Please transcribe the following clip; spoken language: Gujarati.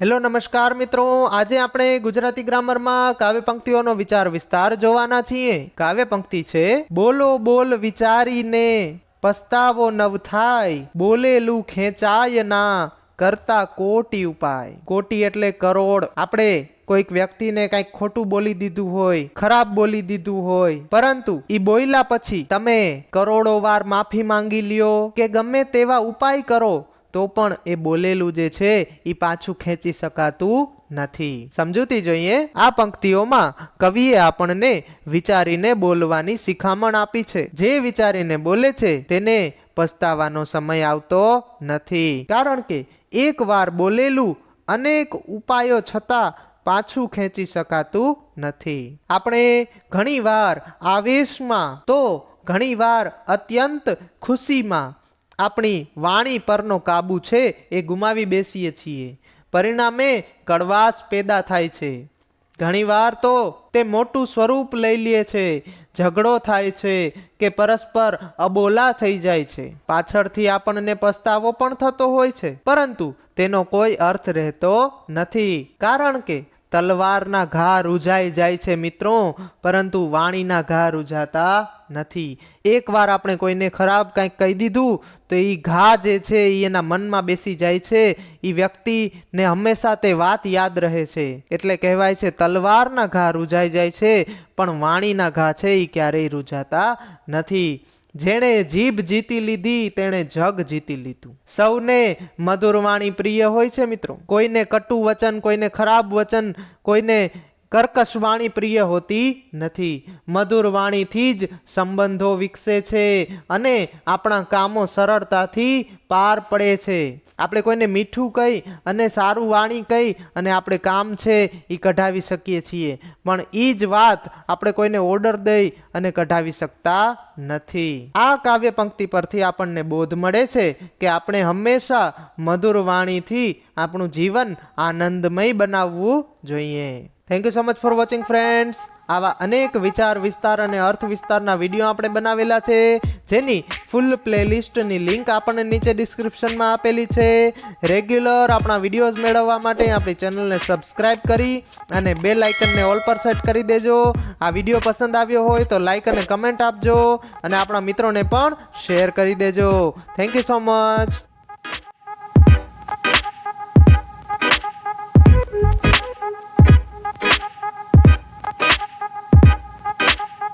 હેલો, નમસ્કાર મિત્રો. આજે આપણે ગુજરાતી ગ્રામરમાં કાવ્ય પંક્તિઓનો વિચાર વિસ્તાર જોવાના છીએ. કાવ્ય પંક્તિ છે, બોલો, બોલ વિચારીને પસ્તાવો નવ થાય. બોલેલું ખેંચાય ના, કરતા કોટી ઉપાય. કોટી એટલે કરોડ. આપણે કોઈક વ્યક્તિને કંઈક ખોટું બોલી દીધું હોય, ખરાબ બોલી દીધું હોય, પરંતુ ઈ બોલ્યા પછી તમે કરોડો વાર માફી માંગી લ્યો કે ગમે તેવા ઉપાય કરો તો પણ એ બોલેલું જે છે એ પાછું ખેંચી શકાતું નથી. સમજૂતી જોઈએ, આ પંક્તિઓમાં કવિએ આપણને વિચારીને બોલવાની શિખામણ આપી છે. જે વિચારીને બોલે છે, તેને પસ્તાવાનો સમય આવતો નથી. કારણ કે એકવાર બોલેલું અનેક ઉપાયો છતાં પાછું ખેંચી શકાતું નથી. આપણે ઘણીવાર આવેશમાં તો ઘણીવાર અત્યંત ખુશીમાં આપણી વાણી પરનો કાબુ છે એ ગુમાવી બેસીએ છીએ. પરિણામે કડવાશ પેદા થાય છે. ઘણીવાર તો તે મોટું સ્વરૂપ લઈ લે છે, ઝઘડો થાય છે કે પરસ્પર અબોલા થઈ જાય છે. પાછળથી આપણને પસ્તાવો પણ થતો હોય છે. પરંતુ તેનો કોઈ અર્થ રહેતો નથી. કારણ કે તલવારના ઘા રૂઝાઈ જાય છે મિત્રો, પરંતુ વાણીના ઘા રૂજાતા નથી. એકવાર આપણે કોઈને ખરાબ કંઈક કહી દીધું, તો એ ઘા જે છે એ એના મનમાં બેસી જાય છે. એ વ્યક્તિને હંમેશા તે વાત યાદ રહે છે. એટલે કહેવાય છે તલવારના ઘા રૂજાઈ જાય છે, પણ વાણીના ઘા છે એ ક્યારેય રૂજાતા નથી. જેણે જીભ જીતી લીધી, તેણે જગ જીતી લીધું. સૌને મધુર વાણી પ્રિય હોય છે મિત્રો. કોઈને કટુ વચન, કોઈને ખરાબ વચન, કોઈને કર્કશ વાણી પ્રિય હોતી નથી. મધુર વાણીથી જ સંબંધો વિકસે છે અને આપણા કામો સરળતાથી પાર પડે છે. આપણે કોઈને મીઠું કહી અને સારું વાણી કહી અને આપણે કામ છે એ કઢાવી શકીએ છીએ. પણ એ જ વાત આપણે કોઈને ઓર્ડર દઈ અને કઢાવી શકતા નથી. આ કાવ્ય પંક્તિ પરથી આપણને બોધ મળે છે કે આપણે હંમેશા મધુર વાણીથી આપણું જીવન આનંદમય બનાવવું જોઈએ. Thank you so much for watching friends આવા અનેક વિચાર, વિસ્તાર અને અર્થ વિસ્તારના વીડિયો આપણે બનાવેલા છે, જેની ફૂલ પ્લેલિસ્ટની લિંક આપણને નીચે ડિસ્ક્રિપ્શનમાં આપેલી છે. રેગ્યુલર આપણા વિડીયોઝ મેળવવા માટે આપણી ચેનલને સબસ્ક્રાઇબ કરી અને બે લાઇકનને ઓલ પર સેટ કરી દેજો. આ વીડિયો પસંદ આવ્યો હોય તો લાઇક અને કમેન્ટ આપજો અને આપણા મિત્રોને પણ શેર કરી દેજો. Thank you so much.